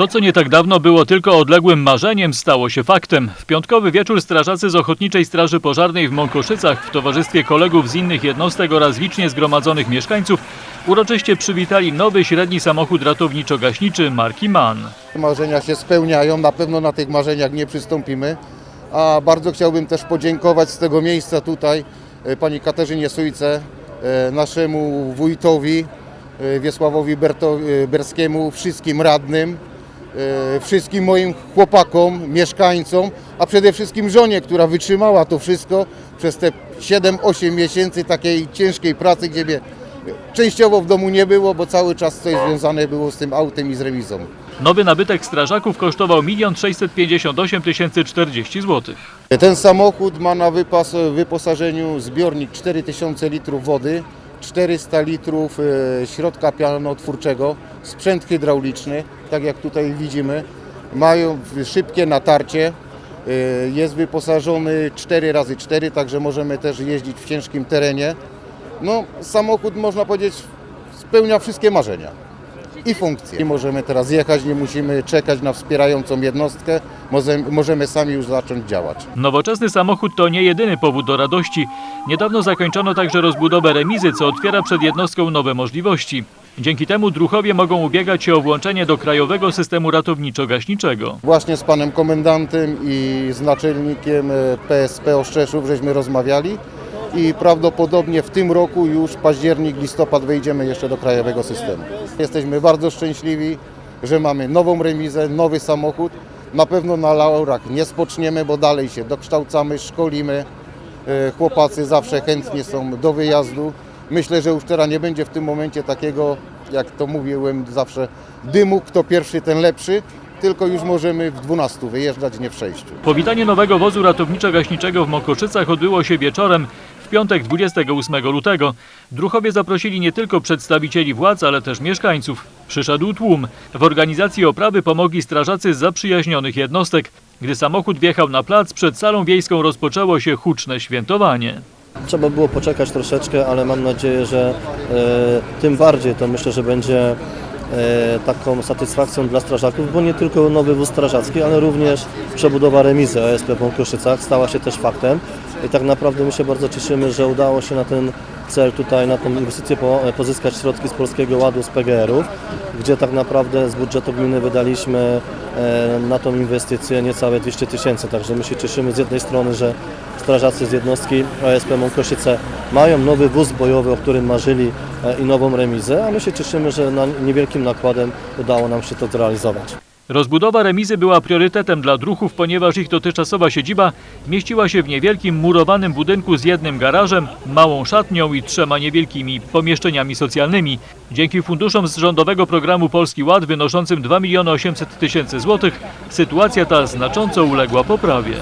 To, co nie tak dawno było tylko odległym marzeniem, stało się faktem. W piątkowy wieczór strażacy z Ochotniczej Straży Pożarnej w Mąkoszycach w towarzystwie kolegów z innych jednostek oraz licznie zgromadzonych mieszkańców uroczyście przywitali nowy średni samochód ratowniczo-gaśniczy marki MAN. Marzenia się spełniają, na pewno na tych marzeniach nie przystąpimy. A bardzo chciałbym też podziękować z tego miejsca tutaj e, pani Katarzynie Sujce, e, naszemu wójtowi e, Wiesławowi Berto, Berskiemu, wszystkim radnym, wszystkim moim chłopakom, mieszkańcom, a przede wszystkim żonie, która wytrzymała to wszystko przez te 7-8 miesięcy takiej ciężkiej pracy, gdzie mnie częściowo w domu nie było, bo cały czas coś związane było z tym autem i z remizą. Nowy nabytek strażaków kosztował 1 658 040 zł. Ten samochód ma na wypas, wyposażeniu zbiornik 4000 litrów wody, 400 litrów e, środka pianotwórczego, sprzęt hydrauliczny, tak jak tutaj widzimy. Mają szybkie natarcie, e, jest wyposażony 4x4, także możemy też jeździć w ciężkim terenie. No, samochód można powiedzieć spełnia wszystkie marzenia i funkcje. Możemy teraz jechać, nie musimy czekać na wspierającą jednostkę, możemy sami już zacząć działać. Nowoczesny samochód to nie jedyny powód do radości. Niedawno zakończono także rozbudowę remizy, co otwiera przed jednostką nowe możliwości. Dzięki temu druchowie mogą ubiegać się o włączenie do krajowego systemu ratowniczo-gaśniczego. Właśnie z panem komendantem i z naczelnikiem e, PSP Oszczeszów żeśmy rozmawiali i prawdopodobnie w tym roku już październik, listopad wejdziemy jeszcze do krajowego systemu. Jesteśmy bardzo szczęśliwi, że mamy nową remizę, nowy samochód. Na pewno na laurach nie spoczniemy, bo dalej się dokształcamy, szkolimy. E, Chłopacy zawsze chętnie są do wyjazdu. Myślę, że już teraz nie będzie w tym momencie takiego, jak to mówiłem zawsze, dymu, kto pierwszy, ten lepszy, tylko już możemy w 12 wyjeżdżać, nie w 6. Powitanie nowego wozu ratowniczo-gaśniczego w Mokoszycach odbyło się wieczorem w piątek 28 lutego. Druchowie zaprosili nie tylko przedstawicieli władz, ale też mieszkańców. Przyszedł tłum. W organizacji oprawy pomogli strażacy z zaprzyjaźnionych jednostek. Gdy samochód wjechał na plac, przed salą wiejską rozpoczęło się huczne świętowanie. Trzeba było poczekać troszeczkę, ale mam nadzieję, że e, tym bardziej to myślę, że będzie e, taką satysfakcją dla strażaków, bo nie tylko nowy wóz strażacki, ale również przebudowa remizy OSP w Mąkoszycach stała się też faktem. I tak naprawdę my się bardzo cieszymy, że udało się na ten cel tutaj, na tą inwestycję po, pozyskać środki z Polskiego Ładu, z PGR-ów, gdzie tak naprawdę z budżetu gminy wydaliśmy e, na tą inwestycję niecałe 200 tysięcy, także my się cieszymy z jednej strony, że strażacy z jednostki OSP Mąkoszyce mają nowy wóz bojowy, o którym marzyli e, i nową remizę, a my się cieszymy, że na niewielkim nakładem udało nam się to zrealizować. Rozbudowa remizy była priorytetem dla druhów, ponieważ ich dotychczasowa siedziba mieściła się w niewielkim murowanym budynku z jednym garażem, małą szatnią i trzema niewielkimi pomieszczeniami socjalnymi. Dzięki funduszom z rządowego programu Polski Ład wynoszącym 2 800 tysięcy złotych sytuacja ta znacząco uległa poprawie.